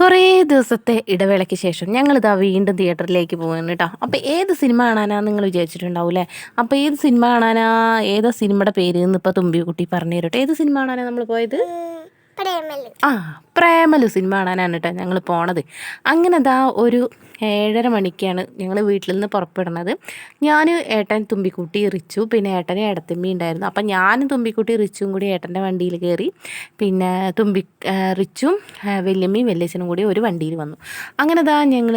കുറേ ദിവസത്തെ ഇടവേളയ്ക്ക് ശേഷം ഞങ്ങളിതാ വീണ്ടും തിയേറ്ററിലേക്ക് പോകുന്നു കേട്ടോ. അപ്പോൾ ഏത് സിനിമ കാണാനാ നിങ്ങൾ വിചാരിച്ചിട്ടുണ്ടാവും അല്ലേ അപ്പോൾ ഏത് സിനിമ കാണാനാ? ഏതാ സിനിമയുടെ പേര് എന്ന് ഇപ്പോൾ തുമ്പിക്കുട്ടി പറഞ്ഞു തരട്ടെ. ഏത് സിനിമ കാണാനാ നമ്മൾ പോയത്? ആ പ്രേമലു സിനിമ കാണാനാണ് കേട്ടോ ഞങ്ങൾ പോണത്. അങ്ങനെ ദാ ഒരു ഏഴര മണിക്കാണ് ഞങ്ങൾ വീട്ടിൽ നിന്ന് പുറപ്പെടുന്നത്. ഞാൻ ഏട്ടൻ തുമ്പിക്കുട്ടി റിച്ചു പിന്നെ ഏട്ടന് ഏടത്തിമ്മി ഉണ്ടായിരുന്നു. അപ്പം ഞാനും തുമ്പിക്കുട്ടി റിച്ചും കൂടി ഏട്ടന്റെ വണ്ടിയിൽ കയറി. പിന്നെ തുമ്പി റിച്ചും വല്യമ്മയും വല്യച്ഛനും കൂടി ഒരു വണ്ടിയിൽ വന്നു. അങ്ങനെ ദാ ഞങ്ങൾ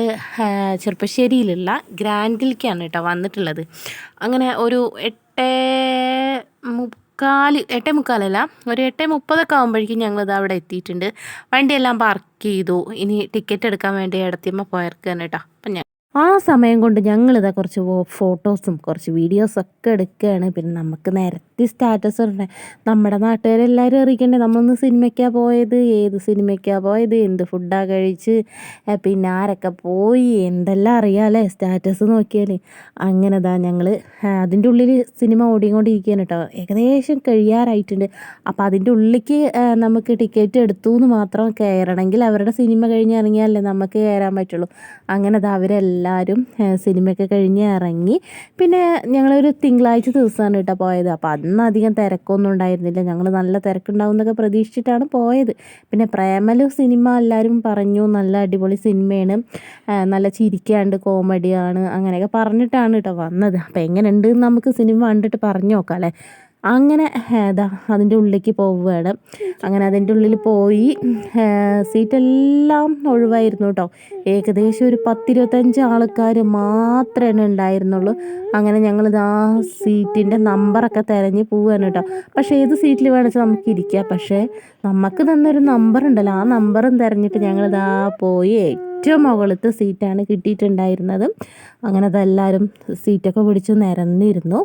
ചെറുപ്പശ്ശേരിയിലുള്ള ഗ്രാൻഡിലേക്കാണ് കേട്ടോ വന്നിട്ടുള്ളത്. അങ്ങനെ ഒരു എട്ട് മുക്കാൽ എട്ടേ മുക്കാലല്ല ഒരു എട്ടേ മുപ്പതൊക്കെ ആകുമ്പോഴേക്കും ഞങ്ങളിത് അവിടെ എത്തിയിട്ടുണ്ട്. വണ്ടിയെല്ലാം പാർക്ക് ചെയ്തു. ഇനി ടിക്കറ്റ് എടുക്കാൻ വേണ്ടി ഇടത്തിയമ്മ പോയർക്കാണ് കേട്ടോ. അപ്പം ഞാൻ ആ സമയം കൊണ്ട് ഞങ്ങളിതാ കുറച്ച് ഫോട്ടോസും കുറച്ച് വീഡിയോസ് ഒക്കെ എടുക്കുകയാണ്. പിന്നെ നമുക്ക് നിരത്തി സ്റ്റാറ്റസ് ഉണ്ട് നമ്മുടെ നാട്ടുകാരെല്ലാവരും അറിയിക്കണ്ടേ? നമ്മളൊന്ന് സിനിമയ്ക്കാണ് പോയത്? ഏത് സിനിമയ്ക്കാണ് പോയത്? എന്ത് ഫുഡാണ് കഴിച്ച്? പിന്നെ ആരൊക്കെ പോയി? എന്തെല്ലാം അറിയാമല്ലേ സ്റ്റാറ്റസ് നോക്കിയാൽ അങ്ങനെ ഇതാ ഞങ്ങൾ അതിന്റെ ഉള്ളിൽ സിനിമ ഓടിക്കൊണ്ടിരിക്കുകയാണ് കേട്ടോ. ഏകദേശം കഴിയാറായിട്ടുണ്ട്. അപ്പോൾ അതിന്റെ ഉള്ളിലേക്ക് നമുക്ക് ടിക്കറ്റ് എടുത്തു എന്ന് മാത്രം കയറണമെങ്കിൽ അവരുടെ സിനിമ കഴിഞ്ഞിറങ്ങിയാലേ നമുക്ക് കയറാൻ പറ്റുള്ളൂ. അങ്ങനെ അതാ അവരെല്ലാവരും ആ, സിനിമയൊക്കെ കഴിഞ്ഞ് ഇറങ്ങി. പിന്നെ ഞങ്ങളൊരു തിങ്കളാഴ്ച ദിവസമാണ് കേട്ടോ പോയത്. അപ്പോൾ അന്ന് അധികം തിരക്കൊന്നും ഉണ്ടായിരുന്നില്ല. ഞങ്ങൾ നല്ല തിരക്കുണ്ടാവും എന്നൊക്കെ പ്രതീക്ഷിച്ചിട്ടാണ് പോയത്. പിന്നെ പ്രേമലു സിനിമ എല്ലാവരും പറഞ്ഞു നല്ല അടിപൊളി സിനിമയാണ്. നല്ല ചിരിക്കാണ്ട് കോമഡിയാണ് അങ്ങനെയൊക്കെ പറഞ്ഞിട്ടാണ് കേട്ടോ വന്നത്. അപ്പോൾ എങ്ങനെയുണ്ട് നമുക്ക് സിനിമ കണ്ടിട്ട് പറഞ്ഞു നോക്കാം അല്ലേ? അങ്ങനെ ഏതാ അതിന്റെ ഉള്ളിലേക്ക് പോവുകയാണ്. അങ്ങനെ അതിന്റെ ഉള്ളിൽ പോയി സീറ്റെല്ലാം ഒഴിവായിരുന്നു കേട്ടോ ഏകദേശം ഒരു പത്തിരുപത്തഞ്ച് ആൾക്കാർ മാത്രമേ ഉണ്ടായിരുന്നുള്ളൂ. അങ്ങനെ ഞങ്ങൾ ആ സീറ്റിന്റെ നമ്പറൊക്കെ തിരഞ്ഞ് പോവുകയാണ് കേട്ടോ പക്ഷേ ഏത് സീറ്റിൽ വേണമെന്ന് നമുക്ക് ഇരിക്കാം. പക്ഷേ നമുക്ക് തന്നൊരു നമ്പർ ഉണ്ടല്ലോ ആ നമ്പറും തിരഞ്ഞിട്ട് ഞങ്ങളിതാ പോയി ഏറ്റവും മുകളിലത്തെ സീറ്റാണ് കിട്ടിയിട്ടുണ്ടായിരുന്നത്. അങ്ങനെ അതെല്ലാവരും സീറ്റൊക്കെ പിടിച്ച് നിരന്നിരുന്നു.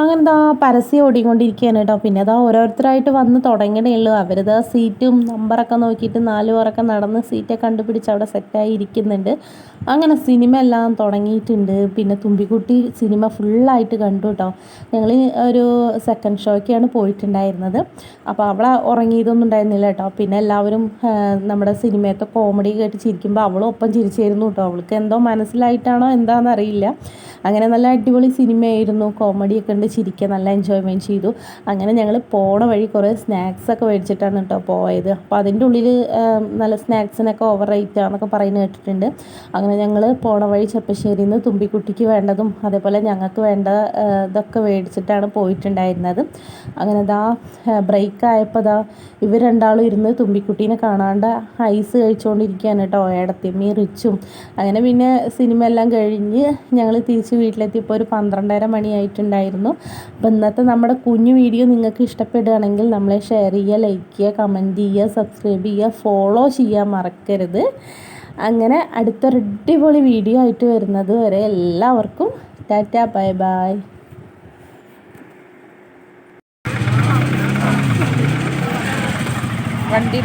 അങ്ങനെ ദാ പരസ്യം ഓടിക്കൊണ്ടിരിക്കുകയാണ് കേട്ടോ. പിന്നെ അതാ ഓരോരുത്തരായിട്ട് വന്ന് തുടങ്ങണേ ഉള്ളൂ. അവരിതാ സീറ്റും നമ്പറൊക്കെ നോക്കിയിട്ട് നാല് പേരൊക്കെ നടന്ന് സീറ്റൊക്കെ കണ്ടുപിടിച്ച് അവിടെ സെറ്റായി ഇരിക്കുന്നുണ്ട്. അങ്ങനെ സിനിമ എല്ലാം തുടങ്ങിയിട്ടുണ്ട്. പിന്നെ തുമ്പിക്കുട്ടി സിനിമ ഫുള്ളായിട്ട് കണ്ടു കേട്ടോ. ഞങ്ങൾ ഒരു സെക്കൻഡ് ഷോയ്ക്കാണ് പോയിട്ടുണ്ടായിരുന്നത്. അപ്പോൾ അവളെ ഉറങ്ങിയതൊന്നും ഉണ്ടായിരുന്നില്ല കേട്ടോ. പിന്നെ എല്ലാവരും നമ്മുടെ സിനിമയത്തെ കോമഡി കേട്ട് ചിരിക്കുമ്പോൾ അവളും ഒപ്പം ചിരിച്ചിരുന്നു കേട്ടോ. അവൾക്ക് എന്തോ മനസ്സിലായിട്ടാണോ എന്താണെന്ന് അറിയില്ല അങ്ങനെ നല്ല അടിപൊളി സിനിമയായിരുന്നു. കോമഡിയൊക്കെ ഉണ്ട്. ചിരിക്കുക നല്ല എൻജോയ്മെന്റ് ചെയ്തു. അങ്ങനെ ഞങ്ങൾ പോണ വഴി കുറേ സ്നാക്സ് ഒക്കെ മേടിച്ചിട്ടാണ് കേട്ടോ പോയത്. അപ്പോൾ അതിന്റെ ഉള്ളിൽ നല്ല സ്നാക്സിനൊക്കെ ഓവർ റേറ്റ് ആണെന്നൊക്കെ പറയുന്നത് കേട്ടിട്ടുണ്ട്. അങ്ങനെ ഞങ്ങൾ പോണ വഴി ചെപ്പശ്ശേരിയിൽ നിന്ന് തുമ്പിക്കുട്ടിക്ക് വേണ്ടതും അതേപോലെ ഞങ്ങൾക്ക് വേണ്ട ഇതൊക്കെ മേടിച്ചിട്ടാണ് പോയിട്ടുണ്ടായിരുന്നത്. അങ്ങനെ ദാ ബ്രേക്ക് ആയപ്പോൾ ദാ ഇവർ രണ്ടാളും ഇരുന്ന് തുമ്പിക്കുട്ടീനെ കാണാണ്ട് ഐസ് കഴിച്ചുകൊണ്ടിരിക്കുകയാണ് കേട്ടോ. ഏടത്തിയമ്മി റിച്ചും. അങ്ങനെ പിന്നെ സിനിമ എല്ലാം കഴിഞ്ഞ് ഞങ്ങൾ തിരിച്ച് വീട്ടിലെത്തിയപ്പോൾ ഒരു പന്ത്രണ്ടര മണിയായിട്ടുണ്ടായിരുന്നു. അപ്പോൾ ഇന്നത്തെ നമ്മുടെ കുഞ്ഞു വീഡിയോ നിങ്ങൾക്ക് ഇഷ്ടപ്പെടുകയാണെങ്കിൽ നമ്മളെ ഷെയർ ചെയ്യുക ലൈക്ക് ചെയ്യുക കമന്റ് ചെയ്യുക സബ്സ്ക്രൈബ് ചെയ്യുക ഫോളോ ചെയ്യാൻ മറക്കരുത്. അങ്ങനെ അടുത്തൊരു അടിപൊളി വീഡിയോ ആയിട്ട് വരുന്നത് വരെ എല്ലാവർക്കും ടാറ്റ ബൈ ബൈ വണ്ടി